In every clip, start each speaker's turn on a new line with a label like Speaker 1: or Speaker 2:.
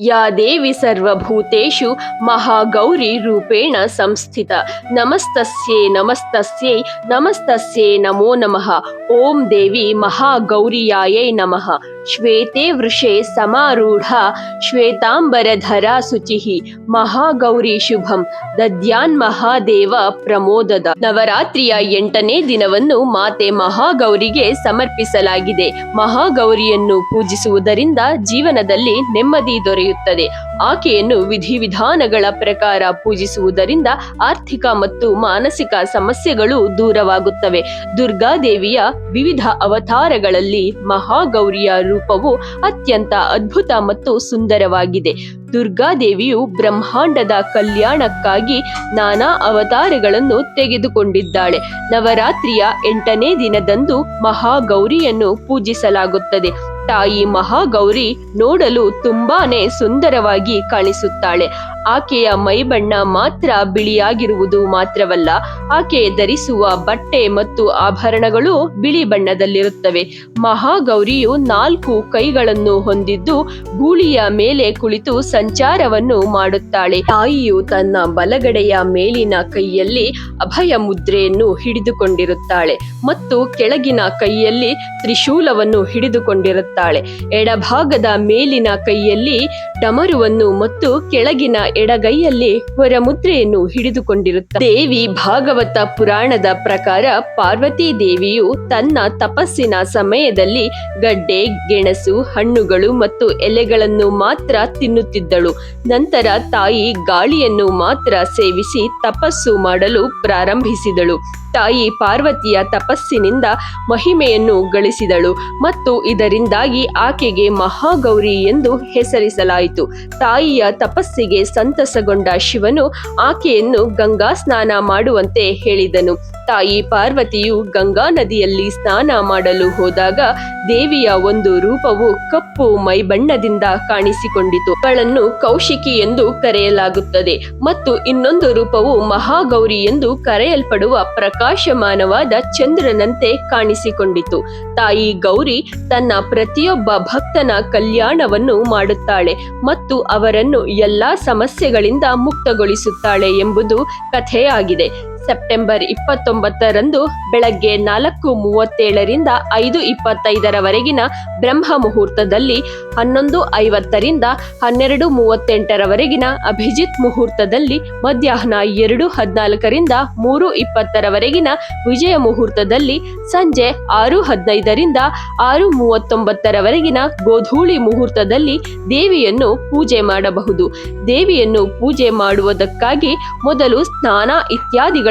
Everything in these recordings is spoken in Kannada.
Speaker 1: या देवी सर्वभूतेषु महागौरी रूपेण संस्थित। नमस्तस्ये नमस्तस्ये नमस्तस्ये नमो नमः। ओम देवी महागौर्यायै नमः। ಶ್ವೇತೆ ವೃಷೆ ಸಮಾರೂಢ. ಶ್ವೇತಾಂಬರಧರ ಶುಚಿಃ ಮಹಾಗೌರಿ ಶುಭಂ. ದದ್ಯಾನ್ ಮಹಾದೇವ ಪ್ರಮೋದದ. ನವರಾತ್ರಿಯ ಎಂಟನೇ ದಿನವನ್ನು ಮಾತೆ ಮಹಾಗೌರಿಗೆ ಸಮರ್ಪಿಸಲಾಗಿದೆ. ಮಹಾಗೌರಿಯನ್ನು ಪೂಜಿಸುವುದರಿಂದ ಜೀವನದಲ್ಲಿ ನೆಮ್ಮದಿ ದೊರೆಯುತ್ತದೆ. ಆಕೆಯನ್ನು ವಿಧಿವಿಧಾನಗಳ ಪ್ರಕಾರ ಪೂಜಿಸುವುದರಿಂದ ಆರ್ಥಿಕ ಮತ್ತು ಮಾನಸಿಕ ಸಮಸ್ಯೆಗಳು ದೂರವಾಗುತ್ತವೆ. ದುರ್ಗಾದೇವಿಯ ವಿವಿಧ ಅವತಾರಗಳಲ್ಲಿ ಮಹಾಗೌರಿಯ ರೂಪವು ಅತ್ಯಂತ ಅದ್ಭುತ ಮತ್ತು ಸುಂದರವಾಗಿದೆ. ದುರ್ಗಾದೇವಿಯು ಬ್ರಹ್ಮಾಂಡದ ಕಲ್ಯಾಣಕ್ಕಾಗಿ ನಾನಾ ಅವತಾರಗಳನ್ನು ತೆಗೆದುಕೊಂಡಿದ್ದಾಳೆ. ನವರಾತ್ರಿಯ ಎಂಟನೇ ದಿನದಂದು ಮಹಾಗೌರಿಯನ್ನು ಪೂಜಿಸಲಾಗುತ್ತದೆ. ತಾಯಿ ಮಹಾಗೌರಿ ನೋಡಲು ತುಂಬಾನೇ ಸುಂದರವಾಗಿ ಕಾಣಿಸುತ್ತಾಳೆ. ಆಕೆಯ ಮೈಬಣ್ಣ ಮಾತ್ರ ಬಿಳಿಯಾಗಿರುವುದು ಮಾತ್ರವಲ್ಲ, ಆಕೆ ಧರಿಸುವ ಬಟ್ಟೆ ಮತ್ತು ಆಭರಣಗಳು ಬಿಳಿ ಬಣ್ಣದಲ್ಲಿರುತ್ತವೆ. ಮಹಾಗೌರಿಯು ನಾಲ್ಕು ಕೈಗಳನ್ನು ಹೊಂದಿದ್ದು ಗೂಳಿಯ ಮೇಲೆ ಕುಳಿತು ಸಂಚಾರವನ್ನು ಮಾಡುತ್ತಾಳೆ. ತಾಯಿಯು ತನ್ನ ಬಲಗಡೆಯ ಮೇಲಿನ ಕೈಯಲ್ಲಿ ಅಭಯ ಮುದ್ರೆಯನ್ನು ಹಿಡಿದುಕೊಂಡಿರುತ್ತಾಳೆ ಮತ್ತು ಕೆಳಗಿನ ಕೈಯಲ್ಲಿ ತ್ರಿಶೂಲವನ್ನು ಹಿಡಿದುಕೊಂಡಿರುತ್ತಾಳೆ. ಎಡಭಾಗದ ಮೇಲಿನ ಕೈಯಲ್ಲಿ ಡಮರುವನ್ನು ಮತ್ತು ಕೆಳಗಿನ ಎಡಗೈಯಲ್ಲಿ ವರಮುದ್ರೆಯನ್ನು ಹಿಡಿದುಕೊಂಡಿರುತ್ತಾರೆ ದೇವಿ ಭಾಗವತ ಪುರಾಣದ ಪ್ರಕಾರ ಪಾರ್ವತಿ ದೇವಿಯು ತನ್ನ ತಪಸ್ಸಿನ ಸಮಯದಲ್ಲಿ ಗಡ್ಡೆ, ಗೆಣಸು, ಹಣ್ಣುಗಳು ಮತ್ತು ಎಲೆಗಳನ್ನು ಮಾತ್ರ ತಿನ್ನುತ್ತಿದ್ದಳು. ನಂತರ ತಾಯಿ ಗಾಳಿಯನ್ನು ಮಾತ್ರ ಸೇವಿಸಿ ತಪಸ್ಸು ಮಾಡಲು ಪ್ರಾರಂಭಿಸಿದಳು. ತಾಯಿ ಪಾರ್ವತಿಯ ತಪಸ್ಸಿನಿಂದ ಮಹಿಮೆಯನ್ನು ಗಳಿಸಿದಳು ಮತ್ತು ಇದರಿಂದಾಗಿ ಆಕೆಗೆ ಮಹಾಗೌರಿ ಎಂದು ಹೆಸರಿಸಲಾಯಿತು. ತಾಯಿಯ ತಪಸ್ಸಿಗೆ ಸಂತಸಗೊಂಡ ಶಿವನು ಆಕೆಯನ್ನು ಗಂಗಾ ಸ್ನಾನ ಮಾಡುವಂತೆ ಹೇಳಿದನು. ತಾಯಿ ಪಾರ್ವತಿಯು ಗಂಗಾ ನದಿಯಲ್ಲಿ ಸ್ನಾನ ಮಾಡಲು ಹೋದಾಗ ದೇವಿಯ ಒಂದು ರೂಪವು ಕಪ್ಪು ಮೈಬಣ್ಣದಿಂದ ಕಾಣಿಸಿಕೊಂಡಿತು. ಅವಳನ್ನು ಕೌಶಿಕಿ ಎಂದು ಕರೆಯಲಾಗುತ್ತದೆ ಮತ್ತು ಇನ್ನೊಂದು ರೂಪವು ಮಹಾಗೌರಿ ಎಂದು ಕರೆಯಲ್ಪಡುವ ಪ್ರಕಾಶಮಾನವಾದ ಚಂದ್ರನಂತೆ ಕಾಣಿಸಿಕೊಂಡಿತು. ತಾಯಿ ಗೌರಿ ತನ್ನ ಪ್ರತಿಯೊಬ್ಬ ಭಕ್ತನ ಕಲ್ಯಾಣವನ್ನು ಮಾಡುತ್ತಾಳೆ ಮತ್ತು ಅವರನ್ನು ಎಲ್ಲಾ ಸಮಸ್ಯೆಗಳಿಂದ ಮುಕ್ತಗೊಳಿಸುತ್ತಾಳೆ ಎಂಬುದು ಕಥೆಯಾಗಿದೆ. ಸೆಪ್ಟೆಂಬರ್ ಇಪ್ಪತ್ತೊಂಬತ್ತರಂದು ಬೆಳಗ್ಗೆ ನಾಲ್ಕು ಮೂವತ್ತೇಳರಿಂದ ಐದು ಇಪ್ಪತ್ತೈದರವರೆಗಿನ ಬ್ರಹ್ಮ ಮುಹೂರ್ತದಲ್ಲಿ ಹನ್ನೊಂದು ಐವತ್ತರಿಂದ ಹನ್ನೆರಡು ಮೂವತ್ತೆಂಟರವರೆಗಿನ ಅಭಿಜಿತ್ ಮುಹೂರ್ತದಲ್ಲಿ ಮಧ್ಯಾಹ್ನ ಎರಡು ಹದಿನಾಲ್ಕರಿಂದ ಮೂರು ಇಪ್ಪತ್ತರವರೆಗಿನ ವಿಜಯ ಮುಹೂರ್ತದಲ್ಲಿ ಸಂಜೆ ಆರು ಹದಿನೈದರಿಂದ ಆರು ಮೂವತ್ತೊಂಬತ್ತರವರೆಗಿನ ಗೋಧೂಳಿ ಮುಹೂರ್ತದಲ್ಲಿ ದೇವಿಯನ್ನು ಪೂಜೆ ಮಾಡಬಹುದು. ದೇವಿಯನ್ನು ಪೂಜೆ ಮಾಡುವುದಕ್ಕಾಗಿ ಮೊದಲು ಸ್ನಾನ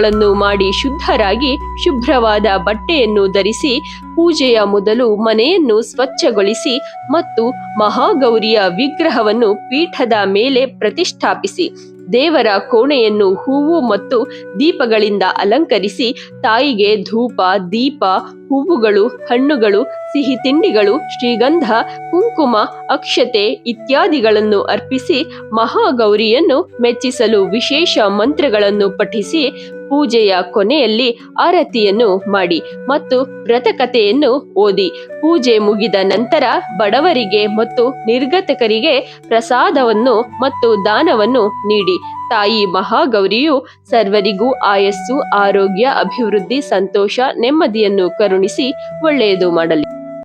Speaker 1: ಇತ್ಯಾದಿಗಳನ್ನು ಮಾಡಿ ಶುದ್ಧರಾಗಿ ಶುಭ್ರವಾದ ಬಟ್ಟೆಯನ್ನು ಧರಿಸಿ ಪೂಜೆಯ ಮೊದಲು ಮನೆಯನ್ನು ಸ್ವಚ್ಛಗೊಳಿಸಿ ಮತ್ತು ಮಹಾಗೌರಿಯ ವಿಗ್ರಹವನ್ನು ಪೀಠದ ಮೇಲೆ ಪ್ರತಿಷ್ಠಾಪಿಸಿ, ದೇವರ ಕೋಣೆಯನ್ನು ಹೂವು ಮತ್ತು ದೀಪಗಳಿಂದ ಅಲಂಕರಿಸಿ, ತಾಯಿಗೆ ಧೂಪ, ದೀಪ, ಹೂವುಗಳು, ಹಣ್ಣುಗಳು, ಸಿಹಿ ತಿಂಡಿಗಳು, ಶ್ರೀಗಂಧ, ಕುಂಕುಮ, ಅಕ್ಷತೆ ಇತ್ಯಾದಿಗಳನ್ನು ಅರ್ಪಿಸಿ ಮಹಾಗೌರಿಯನ್ನು ಮೆಚ್ಚಿಸಲು ವಿಶೇಷ ಮಂತ್ರಗಳನ್ನು ಪಠಿಸಿ ಪೂಜೆಯ ಕೊನೆಯಲ್ಲಿ ಆರತಿಯನ್ನು ಮಾಡಿ ಮತ್ತು ವ್ರತಕಥೆಯನ್ನು ಓದಿ. ಪೂಜೆ ಮುಗಿದ ನಂತರ ಬಡವರಿಗೆ ಮತ್ತು ನಿರ್ಗತಕರಿಗೆ ಪ್ರಸಾದವನ್ನು ಮತ್ತು ದಾನವನ್ನು ನೀಡಿ. ತಾಯಿ ಮಹಾಗೌರಿಯು ಸರ್ವರಿಗೂ ಆಯಸ್ಸು, ಆರೋಗ್ಯ, ಅಭಿವೃದ್ಧಿ, ಸಂತೋಷ, ನೆಮ್ಮದಿಯನ್ನು ಕರುಣಿಸಿ ಒಳ್ಳೆಯದು ಮಾಡಲಿ.